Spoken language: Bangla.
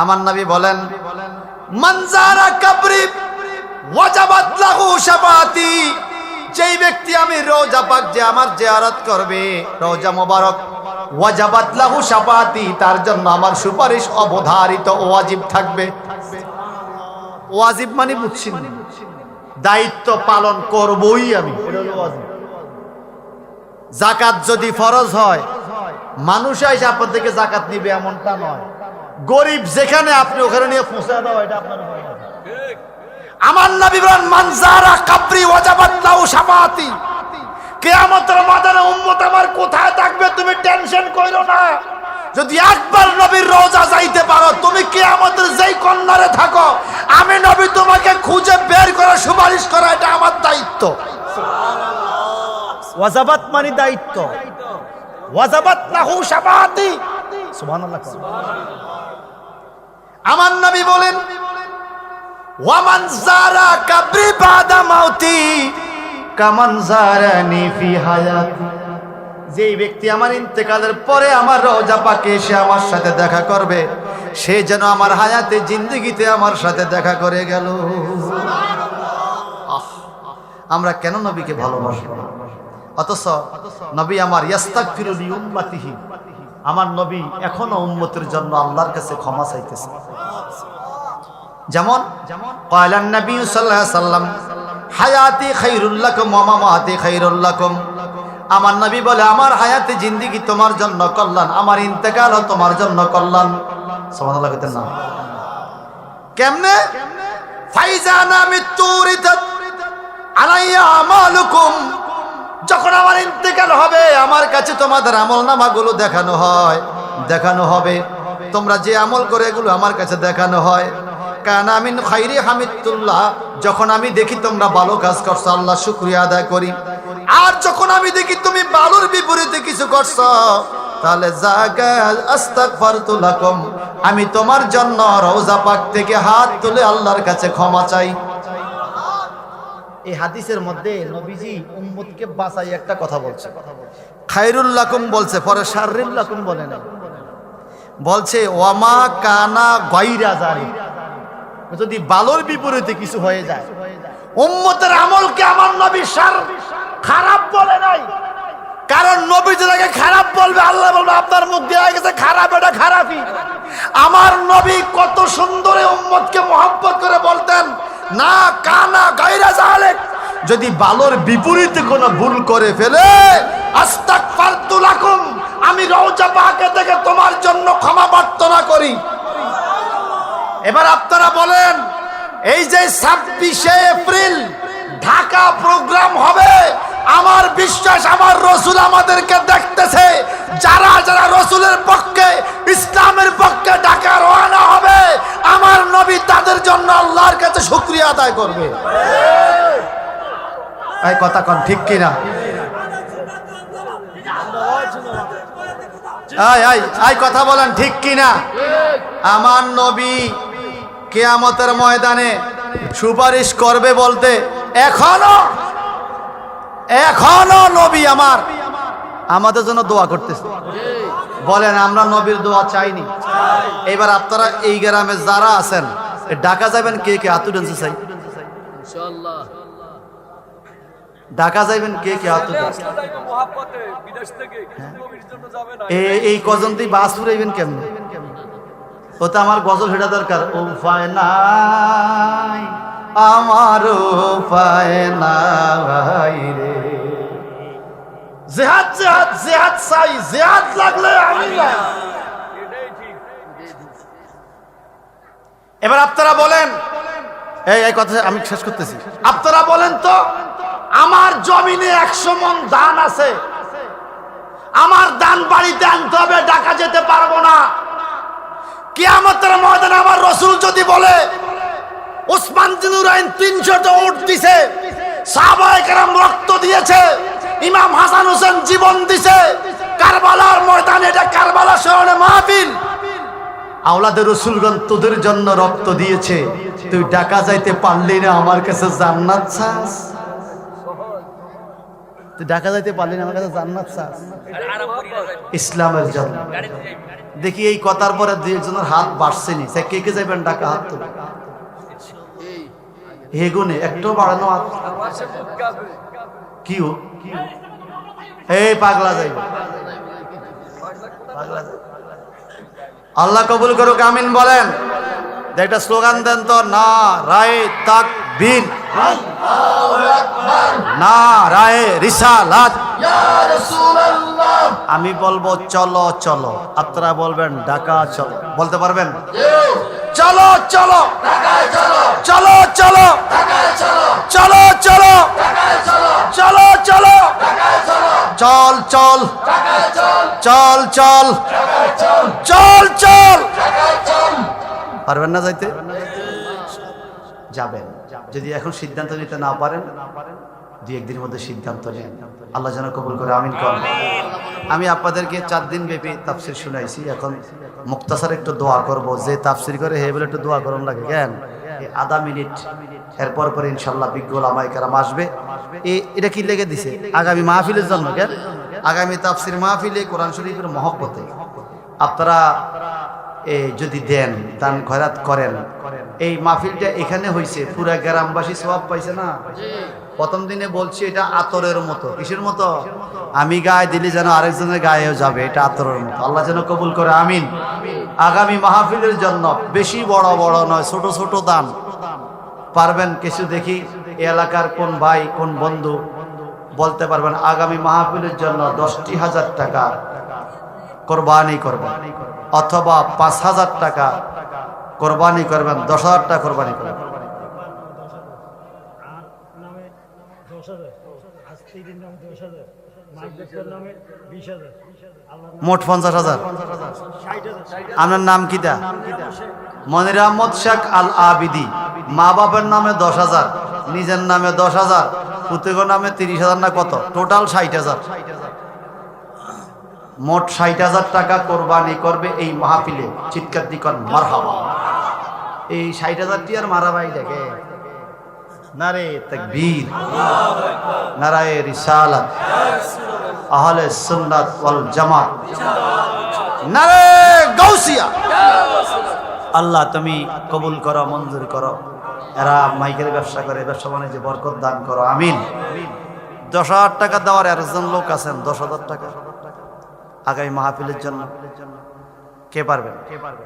আমার নবী বলেন মনজারা কবরি, ওয়াজাবাত লাহু শাফাতি যেই ব্যক্তি আমি রোজা পাক যে আমার জিয়ারত করবে, রোজা মোবারক, ওয়াজাবাত লাহু শাফাতি তার জন্য আমার সুপারিশ অবধারিত ওয়াজিব থাকবে ওয়াজিব মানে বুঝছেন? দায়িত্ব পালন করবই আমি। জাকাত যদি ফরজ হয়, মানুষ এসে আপনার থেকে জাকাত নিবে, এমনটা নয় গরিব যেখানে আপনি ওখানে নিয়ে পৌঁছে দেওয়া এটা আপনার উপর। আমার নবী বলেন মানজারা কাবরি ওয়াজাবাত লাহু শাফাতি কিয়ামতের মাদানে উম্মত আমার কোথায় থাকবে তুমি টেনশন কইরো না। যদি একবার নবীর রোজা যাইতে পারো তুমি কিয়ামতের যেই কন্যারে থাকো আমি নবী তোমাকে খুঁজে বের করে সুপারিশ করা এটা আমার দায়িত্ব। ওয়াজাবাত মানে দায়িত্ব। ওয়াজাবাত লাহু শাফাতি সুবহানাল্লাহ। আমার নবী বলেন, ওয়ামান জারা কাবরি বাদা মাউতি, কামান জারানি ফি হায়াতি। যেই ব্যক্তি আমার ইন্তেকালের পরে আমার রোজা পাকে এসে আমার সাথে দেখা করবে। সে যেন আমার হায়াতে, জিন্দগিতে আমার সাথে দেখা করে গেল। আমরা কেন নবীকে ভালোবাসবো অথচ নবী আমার ইয়াস্তাক ফিরুলি উম্মাতিহি। আমার নবী এখনও উম্মতের জন্য আল্লাহর কাছে ক্ষমা চাইতেছে। যেমন কয়লান নবী সাল্লাম হায়াতি খাইরুল লাকুম ওয়া মামাতি আমার নবী বলে, আমার হায়াতে জিন্দেগি তোমার জন্য কল্যাণ, আমার ইন্তেকালও তোমার জন্য কল্যাণ। সুবহানাল্লাহ কইতেন না। কেমনে? ফাইজানা মৃত্যুরিতাত আলাইয়া আমালুকুম। যখন আমার ইন্তেকাল হবে, আমার কাছে তোমাদের আমল নামাগুলো দেখানো হয়। দেখানো হবে। তোমরা যে আমল করে এগুলো আমার কাছে দেখানো হয়। কারণ আমি খাইরি হামিদুল্লাহ, যখন আমি দেখি তোমরা ভালো কাজ করছ, আল্লাহ শুক্রিয়া আদায় করি। আর যখন আমি দেখি তুমি ভালোর বিপরীতে কিছু করছ, তাহলে আমি তোমার জন্য রওজা পাক থেকে হাত তুলে আল্লাহর কাছে ক্ষমা চাই। এই হাদিসের মধ্যে নবীজি উম্মতকে বাঁচাই একটা কথা বলছে। খায়রুল্লাকুম বলছে, পরে শাররিল্লাকুম বলে না বলছে, ওয়ামা কানা গাইরা জারি যদি বালোর বিপরীতে কিছু হয়ে যায়, উম্মতের আমলকে আমার নবী সার খারাপ বলে নাই। কারণ নবী যেটাকে খারাপ বলবে, আল্লাহ বলবে, আপনার মুখ দিয়ে গেছে খারাপ, এটা খারাপই। আমার নবী কত সুন্দরে উম্মতকে মোহাম্মত করে বলতেন না কানা গাইরা জালেক, যদি বালোর বিপরীতে কোনো ভুল করে ফেলে আস্তাক ফারতুলাকুম আমি রওজা পাকে থেকে তোমার জন্য ক্ষমা প্রার্থনা করি। এবার আপনারা বলেন, এই যে ছাব্বিশে এপ্রিল ঢাকা প্রোগ্রাম হবে, আমার বিশ্বাস, আমার আদায় করবে। এই কথা কন, ঠিক কিনা? কথা বলেন, ঠিক কিনা? আমার নবী কেয়ামতের ময়দানে সুপারিশ করবে বলতে এখনও এখনও নবী আমার, আমাদের জন্য দোয়া করতেছে। বলেন, আমরা নবীর দোয়া চাইনি। এবার আপনারা এই গ্রামে যারা আছেন ঢাকা যাবেন কে কে? আতু ডেন্সে চাই। ইনশাআল্লাহ। ঢাকা যাইবেন কে কে? আতু ডেন্স। মহাব্বতে বিদেশ থেকে কিন্তু নবীর জন্য যাবে না। এই কজন তুই বাস ফুরাইবেন কেমনে? ও তো আমার গজল হেটা দরকার। ও উপায় নাই আমার উপায় নাই রে। জেহাদ জেহাদ জেহাদ চাই। জেহাদ লাগলে আমি না এটাই ঠিক এবার আপনারা বলেন, এই এই কথা আমি শেষ করতেছি। আপনারা বলেন তো, আমার জমিনে একশো মন ধান আছে। আমার দান বাড়িতে আনতে হবে ডাকা যেতে পারব না। কিয়ামতের ময়দানে আমার রসুল যদি বলে ওসমান জিনুরাইন তিনশোটা উঠ দিছে সাহবাহাম রক্ত দিয়েছে, ইমাম হাসান হোসেন জীবন দিছে, কারবালার ময়দানে, এটা কারবালা শহরে মাহফিল আওলাদের রসুলগণ তোদের জন্য রক্ত দিয়েছে। তুই ডাকা যাইতে পারলি না আমার কাছে জান্নাত চাস? তুই ডাকা যাইতে পারলি না আমার কাছে জান্নাত চাস? না। ইসলামের জন্য। দেখি এই কথার পরে দুই একজনের হাত বাড়ছেনি। সে কে কে যাবেন ডাকা হাত তুলে? হেগুনে একটু বাড়ানো হাত। আমার সে মুখ কাঁপে। কি ও? এই পাগলা যাইব। পাগলা যাইব। আল্লাহ কবুল করুক আমিন বলেন। একটা স্লোগান দেন তো না রায় তাক বীর না রায় রিসালাত। আমি বলব চলো চলো। আপনারা বলবেন ঢাকা চলো। বলতে পারবেন? চলো চলো। চলো চলো চলো চলো চলো চল চল। চল চল। চল চল। পারবেন না যাইতে? যাবেন। যদি এখন সিদ্ধান্ত নিতে না পারেন, দুই একদিনের মধ্যে সিদ্ধান্ত নেন। আল্লাহ যেন কবুল করে, আমিন কর আমি আপনাদেরকে চার দিন ব্যাপী তাফসির শুনাইছি। এখন মুক্তাসার একটু দোয়া করব। যে তাফসির করে, হে বলে একটু দোয়া করুন লাগে, কেন? এই আধা মিনিট, এরপর পরে ইনশাল্লাহ বিজ্ঞ আমায় কারাম আসবে। এটা কি লেগে দিছে? আগামী মাহফিলের জন্য কেন? আগামী তাফসির মাহফিলে কোরআন শরীফের মহব্বতে। আপনারা যদি দেন, দান খয়রাত করেন, এই মাহফিলটা এখানে হয়েছে পুরা গ্রামবাসী সব পাইছে না? প্রথম দিনে বলছি এটা আতরের মতো। কিসের মতো? আমি গায়ে দিলে যেন আরেকজনের গায়েও যাবে, এটা আতরের মতো। আল্লাহ যেন কবুল করে, আমিন। আগামী মাহফিলের জন্য বেশি বড় বড় নয়, ছোট ছোট দান। পারবেন কিছু দেখি? এলাকার কোন ভাই, কোন বন্ধু? বলতে পারবেন, আগামী মাহফিলের জন্য দশটি হাজার টাকা কোরবানি করবেন, অথবা পাঁচ হাজার টাকা কোরবানি করবেন, দশ হাজার টাকা কোরবানি করবেন। দশ হাজার। মোট পঞ্চাশ হাজার। আপনার নাম কিটা মনির আহমদ শেখ আল আবিদি মা বাবার নামে দশ হাজার নিজের নামে দশ হাজার পুতেগর নামে তিরিশ হাজার না কত? টোটাল ষাট হাজার। মোট ষাট হাজার টাকা কোরবানি করবে এই মাহফিলে। চিৎকার দিকন মারহাবা। এই ষাট হাজারটি আর মারাবাই দেখে। নারে তকবীর, নারায়ে রিসালাত আহলে সুন্নাত ওয়াল জামাত। নারে আল্লাহ তুমি কবুল করো, মঞ্জুর করো। এরা মাইকের ব্যবসা করে, ব্যবসা বাণিজ্যে বরকত দান করো, আমিন। দশ হাজার টাকা দেওয়ার একজন লোক আছেন, দশ হাজার টাকা। আগামী মাহফিলের জন্য। কে পারবেন কে পারবেন?